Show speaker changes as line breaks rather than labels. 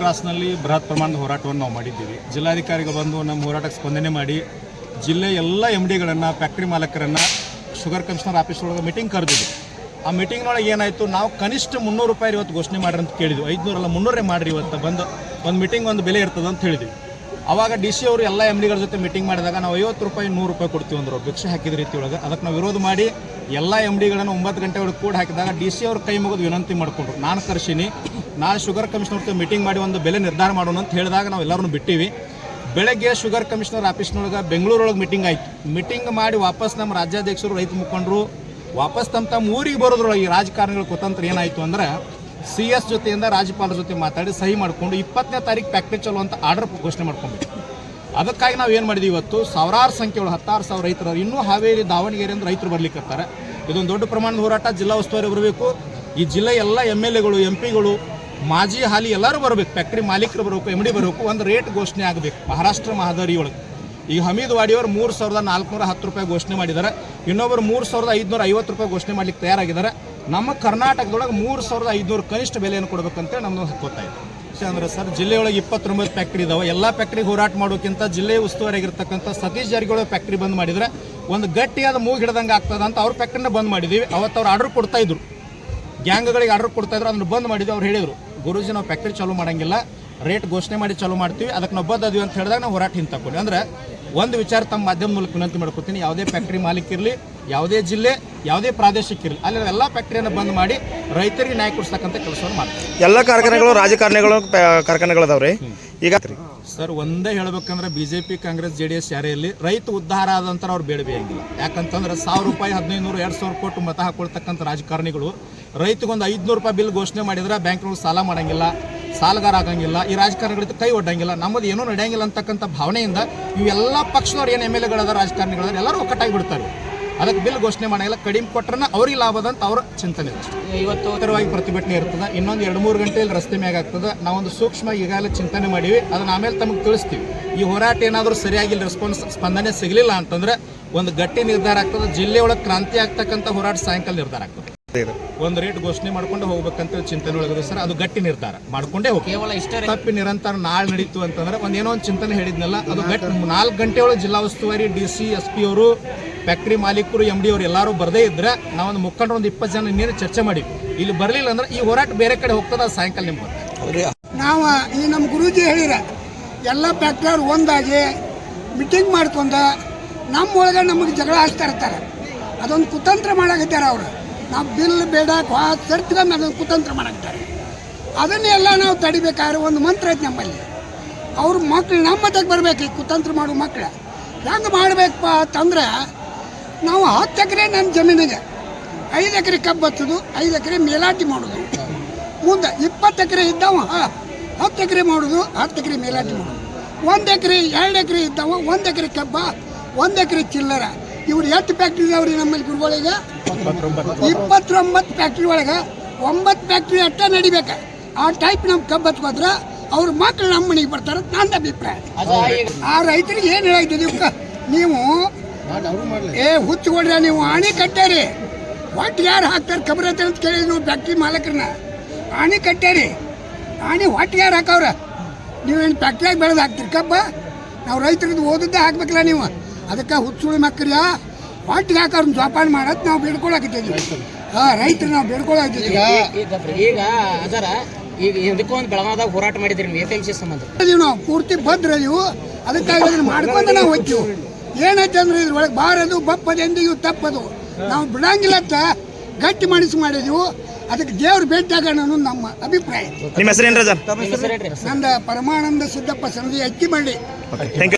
ಕ್ರಾಸ್ನಲ್ಲಿ ಬೃಹತ್ ಪ್ರಮಾಣದ ಹೋರಾಟವನ್ನು ನಾವು ಮಾಡಿದ್ದೀವಿ. ಜಿಲ್ಲಾಧಿಕಾರಿಗೆ ಬಂದು ನಮ್ಮ ಹೋರಾಟಕ್ಕೆ ಸ್ಪಂದನೆ ಮಾಡಿ ಜಿಲ್ಲೆ ಎಲ್ಲ ಎಂ ಡಿಗಳನ್ನು ಫ್ಯಾಕ್ಟ್ರಿ ಮಾಲಕರನ್ನು ಶುಗರ್ ಕಮಿಷನರ್ ಆಫೀಸ್ ಒಳಗೆ ಮೀಟಿಂಗ್ ಕರೆದಿದ್ವಿ. ಆ ಮೀಟಿಂಗ್ನೊಳಗೆ ಏನಾಯಿತು, ನಾವು ಕನಿಷ್ಠ ಮುನ್ನೂರು ರೂಪಾಯಿ ಇವತ್ತು ಘೋಷಣೆ ಮಾಡ್ರಿ ಅಂತ ಕೇಳಿದ್ವಿ. ಐದುನೂರಲ್ಲ, ಮುನ್ನೂರೇ ಮಾಡಿರಿ ಇವತ್ತು ಬಂದು, ಒಂದು ಮೀಟಿಂಗ್ ಒಂದು ಬೆಲೆ ಇರ್ತದೆ ಅಂತ ಹೇಳಿದ್ವಿ. ಅವಾಗ ಡಿ ಸಿ ಅವರು ಎಲ್ಲ ಎಂ ಡಿಗಳ ಜೊತೆ ಮೀಟಿಂಗ್ ಮಾಡಿದಾಗ ನಾವು ಐವತ್ತು ರೂಪಾಯಿ, ನೂರು ರೂಪಾಯಿ ಕೊಡ್ತೀವಿ ಅಂದ್ರು. ಭಿಕ್ಷೆ ಹಾಕಿದ ರೀತಿ ಒಳಗೆ. ಅದಕ್ಕೆ ನಾವು ವಿರೋಧ ಮಾಡಿ ಎಲ್ಲ ಎಂ ಡಿಗಳನ್ನು ಒಂಬತ್ತು ಗಂಟೆ ಒಳಗೆ ಕೂಡ ಹಾಕಿದಾಗ ಡಿ ಸಿ ಅವ್ರ ಕೈ ಮುಗಿದು ವಿನಂತಿ ಮಾಡಿಕೊಂಡ್ರು. ನಾನು ಕರ್ಸೀನಿ, ನಾನು ಶುಗರ್ ಕಮಿಷನರ್ ಜೊತೆ ಮೀಟಿಂಗ್ ಮಾಡಿ ಒಂದು ಬೆಲೆ ನಿರ್ಧಾರ ಮಾಡೋಣ ಅಂತ ಹೇಳಿದಾಗ ನಾವು ಎಲ್ಲರೂ ಬಿಟ್ಟಿವಿ. ಬೆಳಗ್ಗೆ ಶುಗರ್ ಕಮಿಷನರ್ ಆಫೀಸ್ನೊಳಗೆ ಬೆಂಗಳೂರೊಳಗೆ ಮೀಟಿಂಗ್ ಆಯ್ತು. ಮೀಟಿಂಗ್ ಮಾಡಿ ವಾಪಸ್ ನಮ್ಮ ರಾಜ್ಯಾಧ್ಯಕ್ಷರು, ರೈತ ಮುಖಂಡರು ವಾಪಸ್ ತಮ್ಮ ತಮ್ಮ ಊರಿಗೆ ಬರೋದ್ರೊಳಗೆ ಈ ರಾಜಕಾರಣಿಗಳ ಕುತಂತ್ರ ಏನಾಯಿತು ಅಂದ್ರೆ ಸಿ ಎಸ್ ಜೊತೆಯಿಂದ ರಾಜ್ಯಪಾಲರ ಜೊತೆ ಮಾತಾಡಿ ಸಹಿ ಮಾಡಿಕೊಂಡು ಇಪ್ಪತ್ತನೇ ತಾರೀಕು ಫ್ಯಾಕ್ಟ್ರಿ ಚಲೋ ಅಂತ ಆರ್ಡರ್ ಘೋಷಣೆ ಮಾಡ್ಕೊಂಡ್ಬಿಟ್ಟು ಅದಕ್ಕಾಗಿ ನಾವು ಏನು ಮಾಡಿದ್ವಿ ಇವತ್ತು? ಸಾವಿರಾರು ಸಂಖ್ಯೆ ಒಳಗೆ ಹತ್ತಾರು ಸಾವಿರ ರೈತರು ಇನ್ನೂ ಹಾವೇರಿ, ದಾವಣಗೆರೆ ಅಂದ್ರೆ ರೈತರು ಬರ್ಲಿಕ್ಕೆ ಇದೊಂದು ದೊಡ್ಡ ಪ್ರಮಾಣದ ಹೋರಾಟ, ಜಿಲ್ಲಾ ಉಸ್ತುವಾರಿ ಬರಬೇಕು. ಈ ಜಿಲ್ಲೆ ಎಲ್ಲ ಎಂ ಎಲ್ ಎಗಳು, ಎಂ ಪಿಗಳು, ಮಾಜಿ ಹಾಲಿ ಎಲ್ಲರೂ ಬರಬೇಕು. ಫ್ಯಾಕ್ಟ್ರಿ ಮಾಲೀಕರು ಬರಬೇಕು ಎಂ ಡಿ ಬರಬೇಕು, ಒಂದು ರೇಟ್ ಘೋಷಣೆ ಆಗಬೇಕು, ಮಹಾರಾಷ್ಟ್ರ ಮಹಾದಾರಿ ಒಳಗೆ. ಈಗ ಹಮೀದ್ ವಾಡಿಯವರು ಮೂರು ಸಾವಿರದ ನಾಲ್ಕುನೂರ ಹತ್ತು ರೂಪಾಯಿ ಘೋಷಣೆ ಮಾಡಿದ್ದಾರೆ. ಇನ್ನೊಬ್ಬರು ಮೂರು ಸಾವಿರದ ಐದುನೂರ ಐವತ್ತು ರೂಪಾಯಿ ಘೋಷಣೆ ಮಾಡಲಿಕ್ಕೆ ತಯಾರಾಗಿದ್ದಾರೆ. ನಮ್ಮ ಕರ್ನಾಟಕದೊಳಗೆ ಮೂರು ಸಾವಿರದ ಐದುನೂರು ಕನಿಷ್ಠ ಬೆಲೆಯನ್ನು ಕೊಡಬೇಕಂತೇಳಿ ನಮ್ಮದು ಗೊತ್ತಾಯಿತು. ಅಂದ್ರೆ ಸರ್, ಜಿಲ್ಲೆಯೊಳಗೆ ಇಪ್ಪತ್ತೊಂಬತ್ತು ಫ್ಯಾಕ್ಟ್ರಿ ಇದಾವೆ. ಎಲ್ಲ ಫ್ಯಾಕ್ಟ್ರಿ ಹೋರಾಟ ಮಾಡೋಕ್ಕಿಂತ ಜಿಲ್ಲೆ ಉಸ್ತುವಾರಿಯಾಗಿರ್ತಕ್ಕಂಥ ಸತೀಶ್ ಜಾರಕಿಹೊಳಿ ಫ್ಯಾಕ್ಟ್ರಿ ಬಂದ್ ಮಾಡಿದ್ರೆ ಒಂದು ಗಟ್ಟಿಯಾದ ಮೂಗು ಹಿಡ್ದಂಗೆ ಆಗ್ತದೆ ಅಂತ ಅವ್ರ ಫ್ಯಾಕ್ಟ್ರಿನ ಬಂದ್ ಮಾಡಿದ್ದೀವಿ ಅವತ್ತು ಅವ್ರು ಆರ್ಡರ್ ಕೊಡ್ತಾ ಇದ್ರು. ಗ್ಯಾಂಗ್ಗಳಿಗೆ ಆರ್ಡರ್ ಕೊಡ್ತಾ ಇದ್ರು, ಅದನ್ನು ಬಂದ್ ಮಾಡಿದ್ವಿ. ಅವ್ರು ಹೇಳಿದ್ರು, ಗುರುಜಿ, ನಾವು ಫ್ಯಾಕ್ಟ್ರಿ ಚಾಲೂ ಮಾಡಂಗಿಲ್ಲ. ರೇಟ್ ಘೋಷಣೆ ಮಾಡಿ ಚಾಲೂ ಮಾಡ್ತೀವಿ. ಅದಕ್ಕೆ ನಾವು ಬದ್ದದ್ವಿ ಅಂತ ಹೇಳಿದಾಗ ನಾವು ಹೋರಾಟ ಹಿಂತಕೊಂಡ್ವಿ ಅಂದ್ರೆ ಒಂದು ವಿಚಾರ ತಮ್ಮ ಮಾಧ್ಯಮ ಮೂಲಕ ವಿನಂತಿ ಮಾಡ್ಕೊತೀನಿ. ಯಾವುದೇ ಫ್ಯಾಕ್ಟ್ರಿ ಮಾಲೀಕ ಇರಲಿ ಯಾವುದೇ ಜಿಲ್ಲೆ ಯಾವುದೇ ಪ್ರಾದೇಶಿಕ ಇರಲಿ ಅಲ್ಲಿ ಎಲ್ಲ ಫ್ಯಾಕ್ಟ್ರಿಯನ್ನು ಬಂದ್ ಮಾಡಿ ರೈತರಿಗೆ ನ್ಯಾಯ ಕೊಡಿಸ್ತಕ್ಕಂಥ ಕೆಲಸವನ್ನು ಮಾಡ್ತಾರೆ.
ಎಲ್ಲ ಕಾರ್ಖಾನೆಗಳು ರಾಜಕಾರಣಿಗಳು ಕಾರ್ಖಾನೆಗಳದಾವ್ರಿ? ಈಗ
ಸರ್ ಒಂದೇ ಹೇಳ್ಬೇಕಂದ್ರೆ B J P Congress J D S ಯಾರೇ ಇರಲಿ ರೈತ ಉದ್ಧಾರ ಆದಂತರ ಅವ್ರು ಬೇಡಬೇಕಿಲ್ಲ ಯಾಕಂತಂದ್ರೆ ಸಾವಿರ ರೂಪಾಯಿ ಹದಿನೈದು ನೂರು ಎರಡು ಸಾವಿರ ಕೊಟ್ಟು ಮತ ಹಾಕೊಳ್ತಕ್ಕಂಥ ರಾಜಕಾರಣಿಗಳು ರೈತಗೊಂದು ಐದುನೂರು ರೂಪಾಯಿ ಬಿಲ್ ಘೋಷಣೆ ಮಾಡಿದ್ರೆ ಬ್ಯಾಂಕ್ನವ್ರು ಸಾಲ ಮಾಡಂಗಿಲ್ಲ. ಸಾಲಗಾರ ಆಗಂಗಿಲ್ಲ ಈ ರಾಜಕಾರಣಿಗಳಿಗೆ ಕೈ ಒಡ್ಡಂಗಿಲ್ಲ ನಮ್ಮದು ಏನೂ ನಡೆಯಂಗಿಲ್ಲ ಅಂತಕ್ಕಂಥ ಭಾವನೆಯಿಂದ ಇವೆಲ್ಲ ಪಕ್ಷದವ್ರು ಏನು ಎಂ ಎಲ್ ಎಗಳದ ರಾಜಕಾರಣಿಗಳಾದ್ರೆ ಎಲ್ಲರೂ ಒಕ್ಕಟ್ಟಾಗಿ ಬಿಡ್ತಾರೆ. ಅದಕ್ಕೆ ಬಿಲ್ ಘೋಷಣೆ ಮಾಡಂಗಿಲ್ಲ ಕಡಿಮೆ ಕೊಟ್ಟರೆ ಅವ್ರಿಗೆ ಲಾಭದ ಅಂತ ಅವ್ರ ಚಿಂತನೆ
ಇವತ್ತು
ಉತ್ತರವಾಗಿ ಪ್ರತಿಭಟನೆ ಇರ್ತದೆ ಇನ್ನೊಂದು ಎರಡು ಮೂರು ಗಂಟೆಯಲ್ಲಿ ರಸ್ತೆ ಮ್ಯಾಗ ಆಗ್ತದೆ ನಾವೊಂದು ಸೂಕ್ಷ್ಮ ಈಗಾಗಲೇ ಚಿಂತನೆ ಮಾಡೀವಿ ಅದನ್ನ ಆಮೇಲೆ ತಮಗೆ ತಿಳಿಸ್ತೀವಿ. ಈ ಹೋರಾಟ ಏನಾದರೂ ಸರಿಯಾಗಿ ರೆಸ್ಪಾನ್ಸ್ ಸ್ಪಂದನೆ ಸಿಗಲಿಲ್ಲ ಅಂತಂದ್ರೆ ಒಂದು ಗಟ್ಟಿ ನಿರ್ಧಾರ ಆಗ್ತದೆ ಜಿಲ್ಲೆಯೊಳಗೆ ಕ್ರಾಂತಿ ಆಗ್ತಕ್ಕಂಥ ಹೋರಾಟ ಸಾಯಂಕಾಲ ನಿರ್ಧಾರ ಆಗ್ತದೆ. ಒಂದು ರೇಟ್ ಘೋಷಣೆ ಮಾಡ್ಕೊಂಡು ಹೋಗ್ಬೇಕಂತ ಚಿಂತನೆ ಒಳಗದ ಸರ್. ಅದು ಗಟ್ಟಿ ನಿರ್ಧಾರ. ಮಾಡ್ಕೊಂಡೇ ಹೋಗಿ
ಕೇವಲ ಇಷ್ಟೇ
ತಪ್ಪಿ ನಿರಂತರ ನಾಳೆ ನಡೀತು ಅಂತಂದ್ರೆ ಒಂದ್ ಏನೋ ಒಂದು ಚಿಂತನೆ ಹೇಳಿದ್ನಲ್ಲ ಅದು ಗಟ್ಟಿ ನಾಲ್ಕು ಗಂಟೆ ಒಳಗೆ ಜಿಲ್ಲಾ ಉಸ್ತುವಾರಿ ಡಿ ಸಿ ಎಸ್ ಪಿ ಅವರು ಫ್ಯಾಕ್ಟ್ರಿ ಮಾಲೀಕರು ಎಂ ಡಿ ಅವರು ಎಲ್ಲರೂ ಬರದೇ ಇದ್ರೆ ನಾವೊಂದು ಮುಖಂಡರು ಒಂದು ಇಪ್ಪತ್ತು ಜನ ನೀರು ಚರ್ಚೆ ಮಾಡಿದ್ವಿ. ಇಲ್ಲಿ ಬರಲಿಲ್ಲ ಅಂದ್ರೆ ಈ ಹೋರಾಟ ಬೇರೆ ಕಡೆ ಹೋಗ್ತದ ಸಾಯಂಕಾಲ ನಿಮ್ಗೆ ಬರ್ತದೆ
ನಾವು ಈ ನಮ್ಮ ಗುರೂಜಿ ಹೇಳಿರ ಎಲ್ಲ ಫ್ಯಾಕ್ಟ್ರಿಯವ್ರು ಒಂದಾಗಿ ಮೀಟಿಂಗ್ ಮಾಡ್ಕೊಂಡ ನಮ್ಮ ಒಳಗೆ ನಮಗೆ ಜಗಳ ಹಚ್ತಾ ಇರ್ತಾರೆ. ಅದೊಂದು ಕುತಂತ್ರ ಮಾಡಾಕತ್ಯಾರ ಅವರು. ನಾವು ಬಿಲ್ ಬೇಡ ತರ್ತ್ಕೊಂಡು ಅದೊಂದು ಕುತಂತ್ರ ಮಾಡಾಕ್ತಾರೆ ಅದನ್ನೆಲ್ಲ ನಾವು ತಡಿಬೇಕಾದ್ರೆ ಒಂದು ಮಂತ್ರ ಐತೆ ನಮ್ಮಲ್ಲಿ. ಅವ್ರ ಮಕ್ಳು ನಮ್ಮ ಮತಕ್ಕೆ ಬರಬೇಕು, ಈ ಕುತಂತ್ರ ಮಾಡೋ ಮಕ್ಕಳು ಹೆಂಗೆ ಮಾಡಬೇಕಪ್ಪ ಅಂತಂದ್ರೆ, ನಾವು ಹತ್ತು ಎಕರೆ ನನ್ನ ಜಮೀನಿಗೆ, ಐದು ಎಕರೆ ಕಬ್ಬು ಹಚ್ಚೋದು, ಐದು ಎಕರೆ ಮೇಲಾಟಿ ಮಾಡೋದು. ಮುಂದೆ ಇಪ್ಪತ್ತು ಎಕರೆ ಇದ್ದವ, ಹತ್ತು ಎಕರೆ ಮಾಡೋದು, ಹತ್ತು ಎಕರೆ ಮೇಲಾಟಿ ಮಾಡೋದು. ಒಂದು ಎಕರೆ, ಎರಡು ಎಕರೆ ಇದ್ದವ, ಒಂದು ಎಕರೆ ಕಬ್ಬ, ಒಂದು ಎಕರೆ ಚಿಲ್ಲರ. ಇವ್ರು ಎಷ್ಟು ಫ್ಯಾಕ್ಟ್ರಿ ಅವ್ರಿ ನಮ್ಮಲ್ಲಿ ಗುರುಗಳಿಗೆ? ಇಪ್ಪತ್ತೊಂಬತ್ತು ಫ್ಯಾಕ್ಟ್ರಿ ಒಳಗೆ ಒಂಬತ್ತು ಫ್ಯಾಕ್ಟ್ರಿ ಅಟ್ಟ ನಡಿಬೇಕು. ಆ ಟೈಪ್ ನಮ್ಮ ಕಬ್ಬು ಹಚ್ಕೋದ್ರೆ ಅವ್ರ ಮಕ್ಳು ನಮ್ಮ ಮನೆಗೆ ಬರ್ತಾರೆ ನನ್ನ ಅಭಿಪ್ರಾಯ. ಆ ರೈತರಿಗೆ ಏನು ಹೇಳಾಯ್ತದೆ ನೀವು ನೀವು ಏ ಹುಚ್ಚುಗೊಳ್ರೆ ನೀವು ಆಣಿ ಕಟ್ಟೇರಿ. ಒಟ್ಟು ಯಾರು ಹಾಕ್ತಾರೆ ಕಬ್ರತೆ ಅಂತ ಅಂತ ನೀವು ಫ್ಯಾಕ್ಟ್ರಿ ಮಾಲಕರನ್ನ. ಆಣಿ ಕಟ್ಟೇರಿ. ಆಣಿ ಒಟ್ಟು ಯಾರು ಹಾಕವ್ರ? ನೀವೇನು ಫ್ಯಾಕ್ಟ್ರಿಯಾಗಿ ಬೆಳೆದು ಹಾಕ್ತೀರಿ ಕಬ್ಬ? ನಾವು ರೈತರದ್ದು ಓದಿದ್ದೆ ಹಾಕ್ಬೇಕಲ್ಲ ನೀವು. ಅದಕ್ಕೆ ಹುಚ್ಚುಳಿ ಮಕ್ಕಳ ಒಟ್ಟಿಗೆ ಹಾಕೋರು ಜೋಪಾನ ಮಾಡೋದು ನಾವು ಬೇಡ್ಕೊಳಕಿದ್ದೀವಿ ಹಾಂ ರೈತರು ನಾವು ಬೇಡ್ಕೊಳಕಿದ್ದೀವಿ
ಈಗ ಈಗ ಅದರ ಈಗ ಇದಕ್ಕೂ ಒಂದು ಬೆಳಗಾವದಾಗ ಹೋರಾಟ ಮಾಡಿದ್ರಿ ನೀವು ಎಫ್ ಎಂ ಸಿ ಸಂಬಂಧ.
ನಾವು ಪೂರ್ತಿ ಬದ್ರ ನೀವು ಅದಕ್ಕಾಗಿ ಅದನ್ನ ಮಾಡ್ಕೊಂಡು ನಾವು ಹೋಗ್ತೀವಿ ಏನೈತೆ ಅಂದ್ರೆ ಇದ್ರೊಳಗೆ ಬಾರದು ಬಪ್ಪದು ಎಂದಿಗೂ ತಪ್ಪದು. ನಾವು ಬಿಡಂಗಿಲ್ಲ ಅಂತ ಗಟ್ಟಿ ಮನಸ್ಸು ಮಾಡಿದೀವು. ಅದಕ್ಕೆ ದೇವ್ರ ಭೇಟಿ ಆಗೋಣ ಅನ್ನೋದು ನಮ್ಮ ಅಭಿಪ್ರಾಯ. ನಂದ ಪರಮಾನಂದ ಸಿದ್ದಪ್ಪ ಸಂಧಿ ಅಕ್ಕಿ ಮಾಡಿ
ಥ್ಯಾಂಕ್ ಯು